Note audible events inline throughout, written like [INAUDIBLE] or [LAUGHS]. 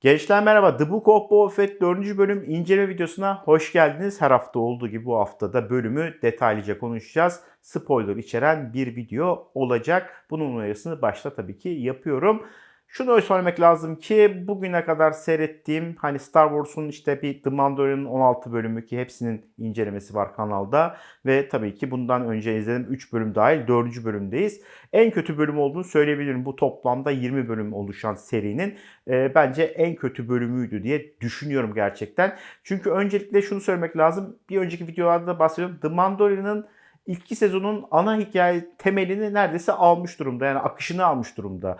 Gençler merhaba. The Book of Boba Fett 4. bölüm inceleme videosuna hoş geldiniz. Her hafta olduğu gibi bu haftada bölümü detaylıca konuşacağız. Spoiler içeren bir video olacak. Bunun uyarısını başta tabii ki yapıyorum. Şunu söylemek lazım ki bugüne kadar seyrettiğim hani Star Wars'un işte bir The Mandalorian'ın 16 bölümü ki hepsinin incelemesi var kanalda ve tabii ki bundan önce izledim 3 bölüm dahil 4. bölümdeyiz. En kötü bölüm olduğunu söyleyebilirim. Bu toplamda 20 bölüm oluşan serinin e, bence en kötü bölümüydü diye düşünüyorum gerçekten. Çünkü öncelikle şunu söylemek lazım. Bir önceki videolarda da bahsediyorum. The Mandalorian'ın ilk sezonun ana hikaye temelini neredeyse almış durumda. Yani akışını almış durumda.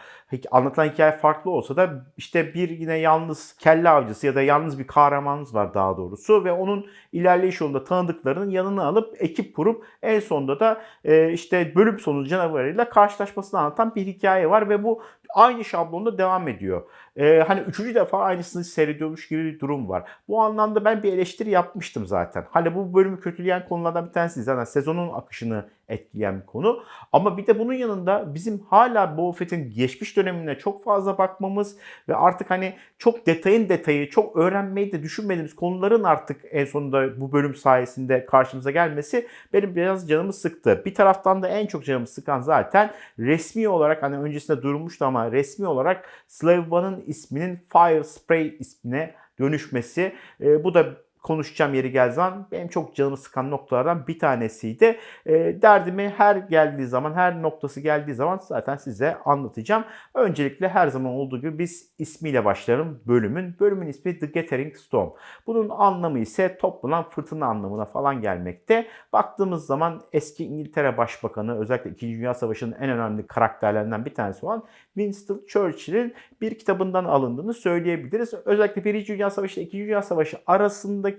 Anlatılan hikaye farklı olsa da işte bir yine yalnız kelle avcısı ya da yalnız bir kahramanımız var daha doğrusu ve onun ilerleyiş yolunda tanıdıklarının yanına alıp ekip kurup en sonunda da e, işte bölüm sonu canavarıyla karşılaşmasını anlatan bir hikaye var ve bu aynı şablonda devam ediyor. Ee, hani üçüncü defa aynısını seyrediyormuş gibi bir durum var. Bu anlamda ben bir eleştiri yapmıştım zaten. Hani bu bölümü kötüleyen konulardan bir tanesi zaten sezonun akışını etkileyen bir konu. Ama bir de bunun yanında bizim hala Boba Fett'in geçmiş dönemine çok fazla bakmamız ve artık hani çok detayın detayı, çok öğrenmeyi de düşünmediğimiz konuların artık en sonunda bu bölüm sayesinde karşımıza gelmesi benim biraz canımı sıktı. Bir taraftan da en çok canımı sıkan zaten resmi olarak hani öncesinde durmuştu ama resmi olarak Slave One'ın isminin Fire Spray ismine dönüşmesi. E, bu da konuşacağım yeri geldiği zaman benim çok canımı sıkan noktalardan bir tanesiydi. E, derdimi her geldiği zaman, her noktası geldiği zaman zaten size anlatacağım. Öncelikle her zaman olduğu gibi biz ismiyle başlayalım bölümün. Bölümün ismi The Gathering Storm. Bunun anlamı ise toplanan fırtına anlamına falan gelmekte. Baktığımız zaman eski İngiltere Başbakanı özellikle 2. Dünya Savaşı'nın en önemli karakterlerinden bir tanesi olan Winston Churchill'in bir kitabından alındığını söyleyebiliriz. Özellikle 1. Dünya Savaşı ile 2. Dünya Savaşı arasındaki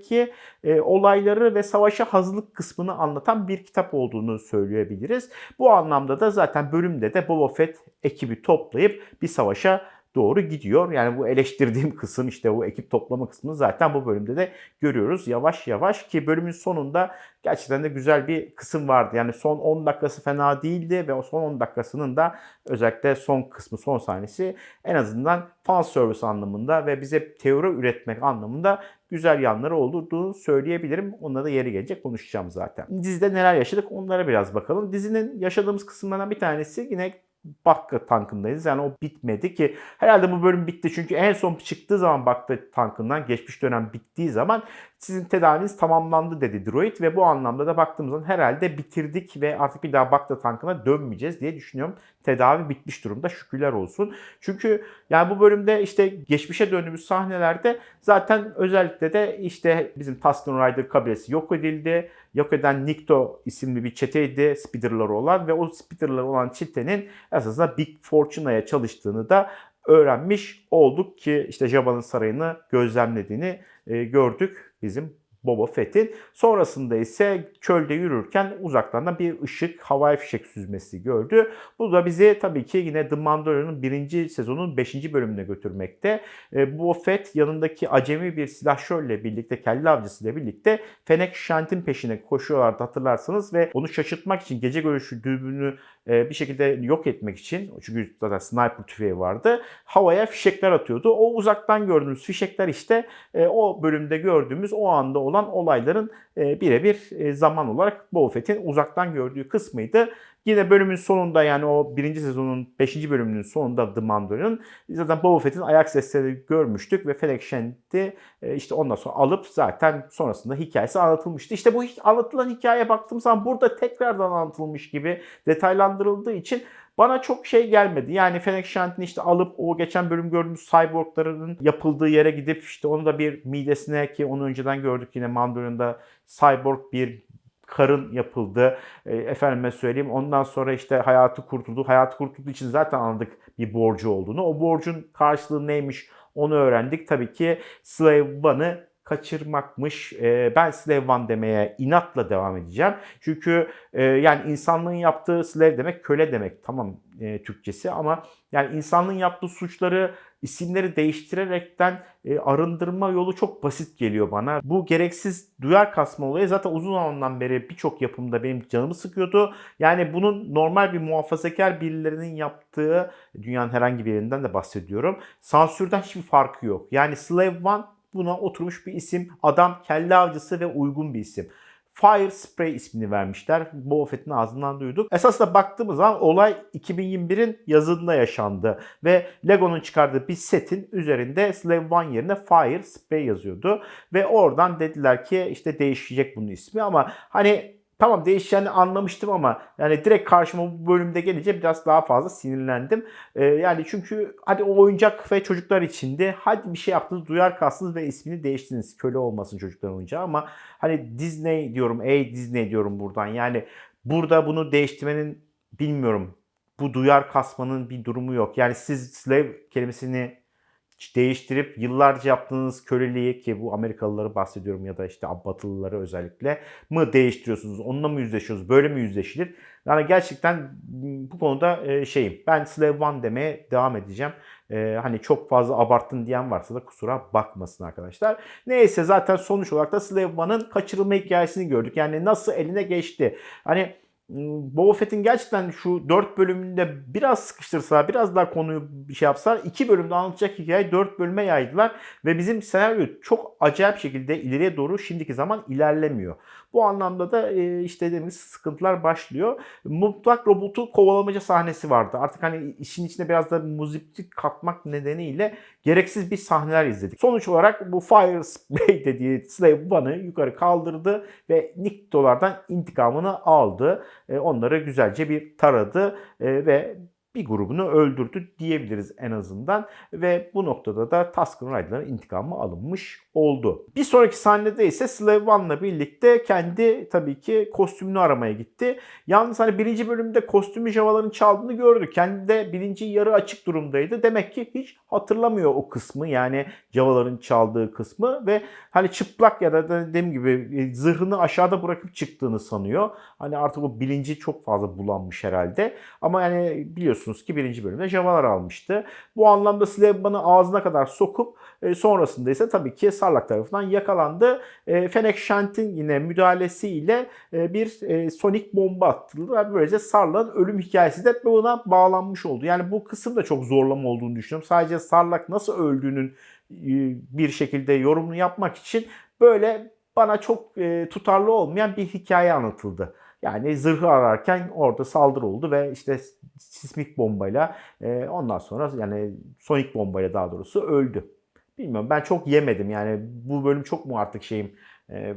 e, olayları ve savaşa hazırlık kısmını anlatan bir kitap olduğunu söyleyebiliriz. Bu anlamda da zaten bölümde de Boba Fett ekibi toplayıp bir savaşa doğru gidiyor. Yani bu eleştirdiğim [LAUGHS] kısım işte bu ekip toplama kısmını zaten bu bölümde de görüyoruz yavaş yavaş ki bölümün sonunda gerçekten de güzel bir kısım vardı. Yani son 10 dakikası fena değildi ve o son 10 dakikasının da özellikle son kısmı, son sahnesi en azından fan service anlamında ve bize teori üretmek anlamında güzel yanları olduğunu söyleyebilirim. Onlara da yeri gelecek konuşacağım zaten. Dizide neler yaşadık onlara biraz bakalım. Dizinin yaşadığımız kısımlardan bir tanesi yine Bakka tankındayız. Yani o bitmedi ki herhalde bu bölüm bitti. Çünkü en son çıktığı zaman Bakka tankından geçmiş dönem bittiği zaman sizin tedaviniz tamamlandı dedi Droid ve bu anlamda da baktığımız zaman herhalde bitirdik ve artık bir daha Bakta tankına dönmeyeceğiz diye düşünüyorum. Tedavi bitmiş durumda şükürler olsun. Çünkü yani bu bölümde işte geçmişe döndüğümüz sahnelerde zaten özellikle de işte bizim Tusken Rider kabilesi yok edildi. Yok eden Nikto isimli bir çeteydi speederları olan ve o speederları olan çetenin esasında Big Fortune'aya çalıştığını da öğrenmiş olduk ki işte Jabba'nın sarayını gözlemlediğini e, gördük bizim Boba Fett'in. Sonrasında ise çölde yürürken uzaktan da bir ışık havai fişek süzmesi gördü. Bu da bizi tabii ki yine The Mandalorian'ın birinci sezonun 5. bölümüne götürmekte. E, Boba Fett yanındaki acemi bir silahşörle birlikte, kelle avcısıyla birlikte Fennec Shant'in peşine koşuyorlardı hatırlarsanız ve onu şaşırtmak için gece görüşü dürbünü e, bir şekilde yok etmek için çünkü zaten sniper tüfeği vardı. Havaya fişekler atıyordu. O uzaktan gördüğümüz fişekler işte e, o bölümde gördüğümüz o anda olan olayların birebir zaman olarak Boba uzaktan gördüğü kısmıydı. Yine bölümün sonunda yani o birinci sezonun beşinci bölümünün sonunda The Mandalorian zaten Boba Fett'in ayak sesleri görmüştük ve Fennec Shand'i işte ondan sonra alıp zaten sonrasında hikayesi anlatılmıştı. İşte bu anlatılan hikayeye baktığım zaman burada tekrardan anlatılmış gibi detaylandırıldığı için bana çok şey gelmedi. Yani Fennec Shant'ini işte alıp o geçen bölüm gördüğümüz cyborgların yapıldığı yere gidip işte onu da bir midesine ki onu önceden gördük yine Mandalorian'da cyborg bir karın yapıldı. E, efendime söyleyeyim ondan sonra işte hayatı kurtuldu. Hayatı kurtulduğu için zaten anladık bir borcu olduğunu. O borcun karşılığı neymiş onu öğrendik. Tabii ki Slave One'ı kaçırmakmış. E, ben Slave One demeye inatla devam edeceğim. Çünkü e, yani insanlığın yaptığı slave demek köle demek. Tamam e, Türkçesi ama yani insanlığın yaptığı suçları isimleri değiştirerekten e, arındırma yolu çok basit geliyor bana. Bu gereksiz duyar kasma olayı zaten uzun zamandan beri birçok yapımda benim canımı sıkıyordu. Yani bunun normal bir muhafazakar birilerinin yaptığı dünyanın herhangi bir yerinden de bahsediyorum. Sansürden hiçbir farkı yok. Yani Slave One buna oturmuş bir isim. Adam kelle avcısı ve uygun bir isim. Fire Spray ismini vermişler. Boba Fett'in ağzından duyduk. Esasında baktığımız zaman olay 2021'in yazında yaşandı. Ve Lego'nun çıkardığı bir setin üzerinde Slave One yerine Fire Spray yazıyordu. Ve oradan dediler ki işte değişecek bunun ismi ama hani Tamam değişeceğini anlamıştım ama yani direkt karşıma bu bölümde gelince biraz daha fazla sinirlendim. Ee, yani çünkü hadi o oyuncak ve çocuklar içindi. Hadi bir şey yaptınız, duyar kastınız ve ismini değiştiniz. Köle olmasın çocukların oyuncağı ama hani Disney diyorum, ey Disney diyorum buradan. Yani burada bunu değiştirmenin bilmiyorum. Bu duyar kasmanın bir durumu yok. Yani siz slave kelimesini değiştirip yıllarca yaptığınız köleliği ki bu Amerikalıları bahsediyorum ya da işte Batılıları özellikle mı değiştiriyorsunuz? Onunla mı yüzleşiyorsunuz? Böyle mi yüzleşilir? Yani gerçekten bu konuda e, şeyim. Ben Slave One demeye devam edeceğim. Ee, hani çok fazla abarttın diyen varsa da kusura bakmasın arkadaşlar. Neyse zaten sonuç olarak da Slave One'ın kaçırılma hikayesini gördük. Yani nasıl eline geçti. Hani Boba Fett'in gerçekten şu 4 bölümünde biraz sıkıştırsa, biraz daha konuyu bir şey yapsa 2 bölümde anlatacak hikayeyi 4 bölüme yaydılar ve bizim senaryo çok acayip şekilde ileriye doğru şimdiki zaman ilerlemiyor. Bu anlamda da e, işte dediğimiz sıkıntılar başlıyor. Mutlak robotu kovalamaca sahnesi vardı. Artık hani işin içine biraz da muziplik katmak nedeniyle gereksiz bir sahneler izledik. Sonuç olarak bu Fire Spray [LAUGHS] dediği Slave One'ı yukarı kaldırdı ve Nikto'lardan intikamını aldı. E, onları güzelce bir taradı e, ve bir grubunu öldürdü diyebiliriz en azından. Ve bu noktada da Tusken Rider'ların intikamı alınmış oldu. Bir sonraki sahnede ise Slave One'la birlikte kendi tabii ki kostümünü aramaya gitti. Yalnız hani birinci bölümde kostümü Javaların çaldığını gördük. Kendi de birinci yarı açık durumdaydı. Demek ki hiç hatırlamıyor o kısmı yani Javaların çaldığı kısmı ve hani çıplak ya da dediğim gibi e, zırhını aşağıda bırakıp çıktığını sanıyor. Hani artık o bilinci çok fazla bulanmış herhalde. Ama yani biliyorsunuz ki birinci bölümde Javalar almıştı. Bu anlamda Slave ağzına kadar sokup e, sonrasında ise tabii ki Sarlak tarafından yakalandı. E, Fennec Shant'in yine müdahalesiyle e, bir e, sonik bomba attılar. Böylece Sarlak'ın ölüm hikayesi de buna bağlanmış oldu. Yani bu kısım da çok zorlama olduğunu düşünüyorum. Sadece Sarlak nasıl öldüğünün bir şekilde yorumunu yapmak için böyle bana çok e, tutarlı olmayan bir hikaye anlatıldı. Yani zırhı ararken orada saldırı oldu ve işte sismik bombayla e, ondan sonra yani sonik bombayla daha doğrusu öldü. Bilmiyorum ben çok yemedim yani bu bölüm çok mu artık şeyim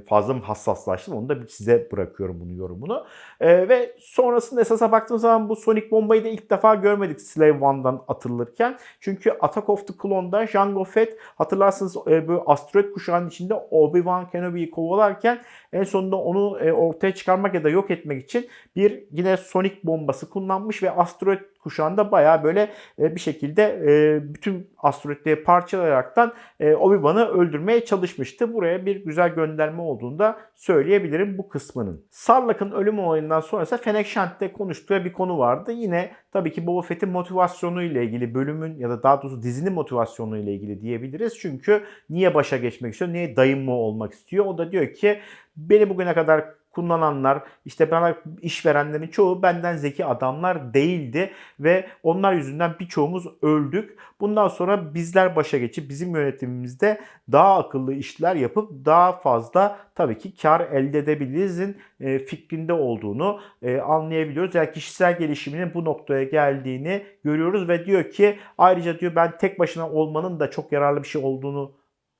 fazla mı hassaslaştım onu da size bırakıyorum bunu yorumunu. Ve sonrasında esasa baktığımız zaman bu Sonic bombayı da ilk defa görmedik Slave One'dan atılırken. Çünkü Attack of the Clone'da Jango Fett hatırlarsınız e, bu asteroid kuşağının içinde Obi-Wan Kenobi'yi kovalarken en sonunda onu ortaya çıkarmak ya da yok etmek için bir yine Sonic bombası kullanmış ve asteroid kuşağında baya böyle e, bir şekilde e, bütün asteroidleri parçalayaraktan e, Obi-Wan'ı öldürmeye çalışmıştı. Buraya bir güzel gönderme olduğunu da söyleyebilirim bu kısmının. Sarlac'ın ölüm olayından sonra ise Fennec Shant'te konuştuğu bir konu vardı. Yine tabii ki Boba Fett'in motivasyonu ile ilgili bölümün ya da daha doğrusu dizinin motivasyonu ile ilgili diyebiliriz. Çünkü niye başa geçmek istiyor, niye dayım mı olmak istiyor? O da diyor ki beni bugüne kadar kullananlar, işte bana işverenlerin çoğu benden zeki adamlar değildi ve onlar yüzünden birçoğumuz öldük. Bundan sonra bizler başa geçip bizim yönetimimizde daha akıllı işler yapıp daha fazla tabii ki kar elde edebilirizin e, fikrinde olduğunu e, anlayabiliyoruz. Yani kişisel gelişiminin bu noktaya geldiğini görüyoruz ve diyor ki ayrıca diyor ben tek başına olmanın da çok yararlı bir şey olduğunu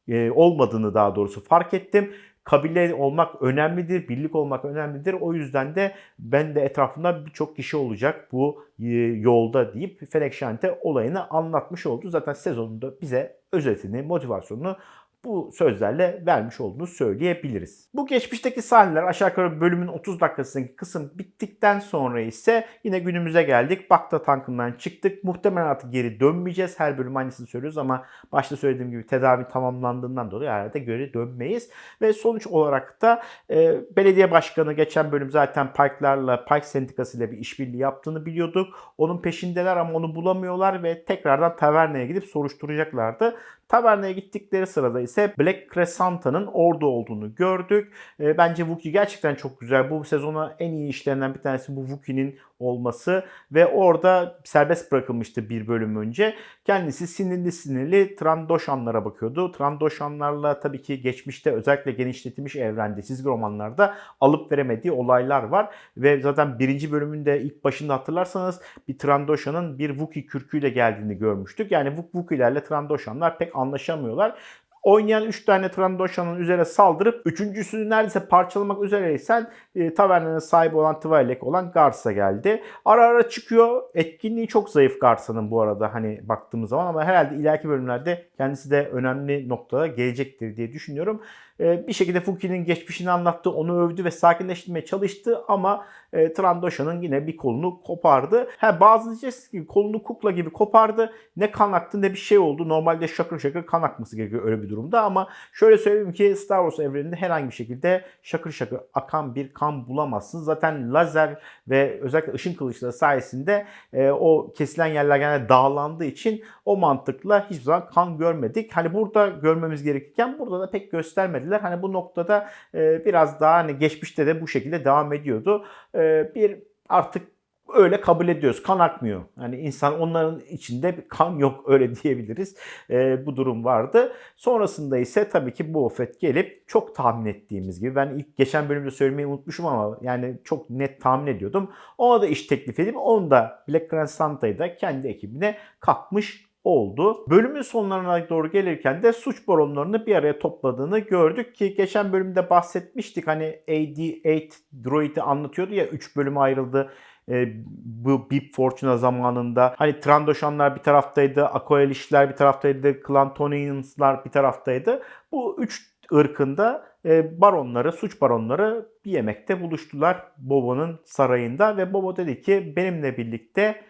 e, olmadığını daha doğrusu fark ettim kabile olmak önemlidir, birlik olmak önemlidir. O yüzden de ben de etrafımda birçok kişi olacak bu e, yolda deyip Felek Şante olayını anlatmış oldu. Zaten sezonunda bize özetini, motivasyonunu bu sözlerle vermiş olduğunu söyleyebiliriz. Bu geçmişteki sahneler aşağı yukarı bölümün 30 dakikasındaki kısım bittikten sonra ise yine günümüze geldik. Bakta tankından çıktık. Muhtemelen artık geri dönmeyeceğiz. Her bölüm aynısını söylüyoruz ama başta söylediğim gibi tedavi tamamlandığından dolayı herhalde geri dönmeyiz. Ve sonuç olarak da e, belediye başkanı geçen bölüm zaten Pike'larla Pike Sendikası bir işbirliği yaptığını biliyorduk. Onun peşindeler ama onu bulamıyorlar ve tekrardan tavernaya gidip soruşturacaklardı. Tavernaya gittikleri sırada ise Black Crescenta'nın orada olduğunu gördük. E, bence Wookiee gerçekten çok güzel. Bu sezona en iyi işlerinden bir tanesi bu Wookiee'nin olması ve orada serbest bırakılmıştı bir bölüm önce. Kendisi sinirli sinirli Trandoshanlara bakıyordu. Trandoshanlarla tabii ki geçmişte özellikle genişletilmiş evrende çizgi romanlarda alıp veremediği olaylar var. Ve zaten birinci bölümünde ilk başında hatırlarsanız bir Trandoshan'ın bir Wookiee kürküyle geldiğini görmüştük. Yani Wookiee'lerle Trandoshanlar pek anlaşamıyorlar. Oynayan 3 tane Trandoshan'ın üzerine saldırıp üçüncüsünü neredeyse parçalamak üzereysen e, tavernanın sahibi olan Twi'lek olan Garza geldi. Ara ara çıkıyor. Etkinliği çok zayıf Garza'nın bu arada hani baktığımız zaman ama herhalde ileriki bölümlerde kendisi de önemli noktada gelecektir diye düşünüyorum. E, bir şekilde Fuki'nin geçmişini anlattı, onu övdü ve sakinleştirmeye çalıştı ama e, Trandoshan'ın yine bir kolunu kopardı. Ha, bazı diyeceksiniz ki kolunu kukla gibi kopardı. Ne kan aktı ne bir şey oldu. Normalde şakır şakır kan akması gerekiyor öyle bir durumda ama şöyle söyleyeyim ki Star Wars evreninde herhangi bir şekilde şakır şakır akan bir kan bulamazsınız. Zaten lazer ve özellikle ışın kılıçları sayesinde e, o kesilen yerler genelde dağlandığı için o mantıkla hiçbir zaman kan görmedik. Hani burada görmemiz gerekirken burada da pek göstermediler. Hani bu noktada e, biraz daha hani geçmişte de bu şekilde devam ediyordu. E, bir artık öyle kabul ediyoruz. Kan akmıyor. Yani insan onların içinde bir kan yok [LAUGHS] öyle diyebiliriz. E, bu durum vardı. Sonrasında ise tabii ki bu Fett gelip çok tahmin ettiğimiz gibi ben ilk geçen bölümde söylemeyi unutmuşum ama yani çok net tahmin ediyordum. Ona da iş teklif edip onu da Black Grand Santa'yı da kendi ekibine katmış oldu. Bölümün sonlarına doğru gelirken de suç baronlarını bir araya topladığını gördük ki geçen bölümde bahsetmiştik. Hani AD8 droid'i anlatıyordu ya 3 bölüme ayrıldı e, bu Bip Fortuna zamanında hani Trandoshanlar bir taraftaydı, Akoelishler bir taraftaydı, Clantonianslar bir taraftaydı. Bu üç ırkında e, baronları, suç baronları bir yemekte buluştular Bobo'nun sarayında ve Bobo dedi ki benimle birlikte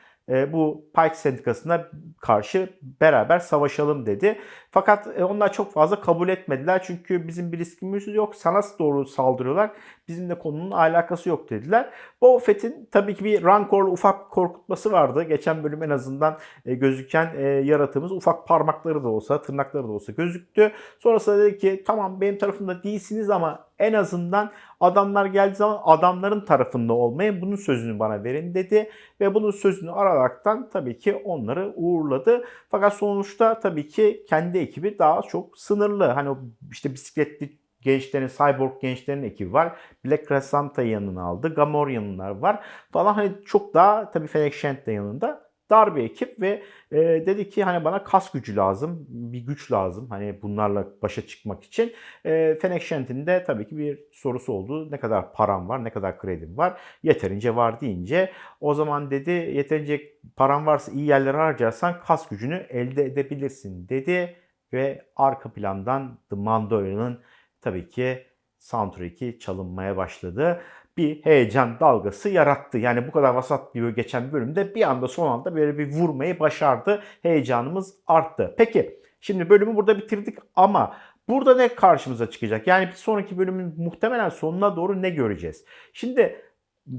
bu Pike Sendikası'na karşı beraber savaşalım dedi. Fakat e, onlar çok fazla kabul etmediler çünkü bizim bir riskimiz yok. Sana doğru saldırıyorlar. Bizimle konunun alakası yok dediler. Boba Fett'in tabii ki bir Rancor'lu ufak korkutması vardı. Geçen bölüm en azından e, gözüken yaratığımız ufak parmakları da olsa, tırnakları da olsa gözüktü. Sonrasında dedi ki tamam benim tarafımda değilsiniz ama en azından adamlar geldiği zaman adamların tarafında olmayın. Bunun sözünü bana verin dedi. Ve bunun sözünü araraktan tabii ki onları uğurladı. Fakat sonuçta tabii ki kendi ekibi daha çok sınırlı. Hani işte bisikletli gençlerin, cyborg gençlerin ekibi var. Black Crescent'ı yanına aldı. Gamorrean'lar var falan. Hani çok daha tabii Fennec Shand de yanında dar bir ekip ve e, dedi ki hani bana kas gücü lazım, bir güç lazım hani bunlarla başa çıkmak için. E, Fennec Shant'in de tabii ki bir sorusu oldu. Ne kadar param var, ne kadar kredim var? Yeterince var deyince o zaman dedi yeterince param varsa iyi yerlere harcarsan kas gücünü elde edebilirsin dedi ve arka plandan The Mandalorian'ın tabii ki soundtrack'i çalınmaya başladı bir heyecan dalgası yarattı. Yani bu kadar vasat bir geçen bölümde bir anda son anda böyle bir vurmayı başardı. Heyecanımız arttı. Peki şimdi bölümü burada bitirdik ama burada ne karşımıza çıkacak? Yani bir sonraki bölümün muhtemelen sonuna doğru ne göreceğiz? Şimdi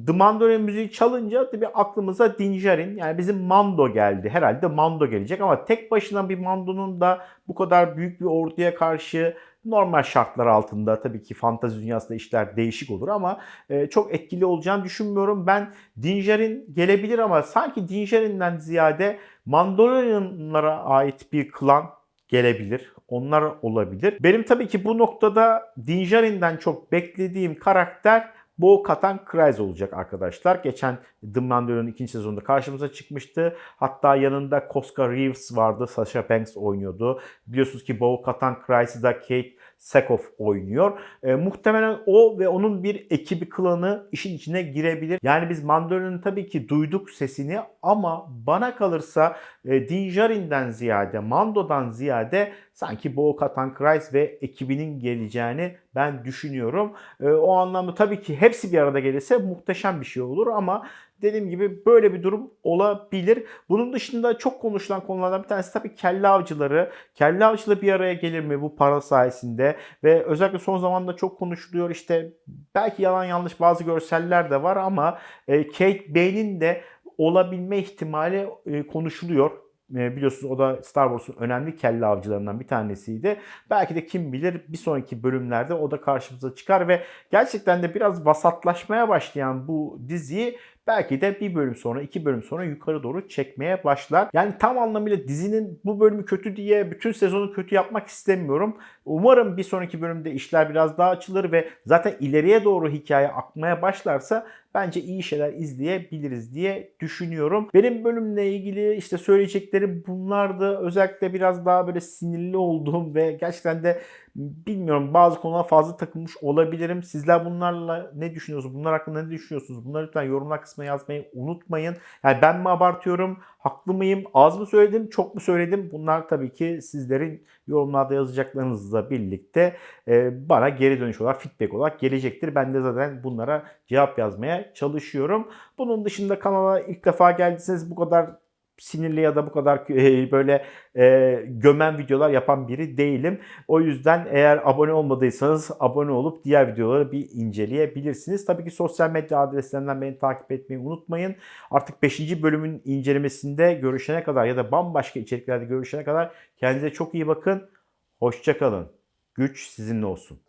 The Mandalorian müziği çalınca tabii aklımıza Dinjarin yani bizim Mando geldi. Herhalde Mando gelecek ama tek başına bir Mando'nun da bu kadar büyük bir orduya karşı normal şartlar altında tabii ki fantazi dünyasında işler değişik olur ama e, çok etkili olacağını düşünmüyorum. Ben Dinjarin gelebilir ama sanki Dinjarin'den ziyade Mandalorianlara ait bir klan gelebilir. Onlar olabilir. Benim tabii ki bu noktada Dinjarin'den çok beklediğim karakter Bo Katan Kryze olacak arkadaşlar. Geçen The Mandalorian'ın ikinci sezonunda karşımıza çıkmıştı. Hatta yanında Koska Reeves vardı. Sasha Banks oynuyordu. Biliyorsunuz ki Bo Katan Kryze'ı da Kate Sackhoff oynuyor. E, muhtemelen o ve onun bir ekibi klanı işin içine girebilir. Yani biz Mandalorian'ın tabii ki duyduk sesini ama bana kalırsa e, Din Djarin'den ziyade, Mando'dan ziyade sanki Bo Katan Kreis ve ekibinin geleceğini ben düşünüyorum. E, o anlamda tabii ki hepsi bir arada gelirse muhteşem bir şey olur ama dediğim gibi böyle bir durum olabilir. Bunun dışında çok konuşulan konulardan bir tanesi tabii kelle avcıları. Kelle avcıları bir araya gelir mi bu para sayesinde? Ve özellikle son zamanda çok konuşuluyor işte belki yalan yanlış bazı görseller de var ama e, Kate Bane'in de olabilme ihtimali e, konuşuluyor. E, biliyorsunuz o da Star Wars'un önemli kelle avcılarından bir tanesiydi. Belki de kim bilir bir sonraki bölümlerde o da karşımıza çıkar ve gerçekten de biraz vasatlaşmaya başlayan bu diziyi belki de bir bölüm sonra iki bölüm sonra yukarı doğru çekmeye başlar. Yani tam anlamıyla dizinin bu bölümü kötü diye bütün sezonu kötü yapmak istemiyorum. Umarım bir sonraki bölümde işler biraz daha açılır ve zaten ileriye doğru hikaye akmaya başlarsa bence iyi şeyler izleyebiliriz diye düşünüyorum. Benim bölümle ilgili işte söyleyeceklerim bunlardı. Özellikle biraz daha böyle sinirli olduğum ve gerçekten de bilmiyorum bazı konulara fazla takılmış olabilirim. Sizler bunlarla ne düşünüyorsunuz? Bunlar hakkında ne düşünüyorsunuz? Bunları lütfen yorumlar kısmına yazmayı unutmayın. Yani ben mi abartıyorum? Haklı mıyım? Az mı söyledim? Çok mu söyledim? Bunlar tabii ki sizlerin yorumlarda yazacaklarınızla birlikte e, bana geri dönüş olarak, feedback olarak gelecektir. Ben de zaten bunlara cevap yazmaya çalışıyorum. Bunun dışında kanala ilk defa geldiyseniz bu kadar sinirli ya da bu kadar [LAUGHS] e, böyle e, gömen videolar yapan biri değilim. O yüzden eğer abone olmadıysanız abone olup diğer videoları bir inceleyebilirsiniz. Tabii ki sosyal medya adreslerinden beni takip etmeyi unutmayın. Artık 5. bölümün incelemesinde görüşene kadar ya da bambaşka içeriklerde görüşene kadar kendinize çok iyi bakın. Hoşçakalın. Güç sizinle olsun.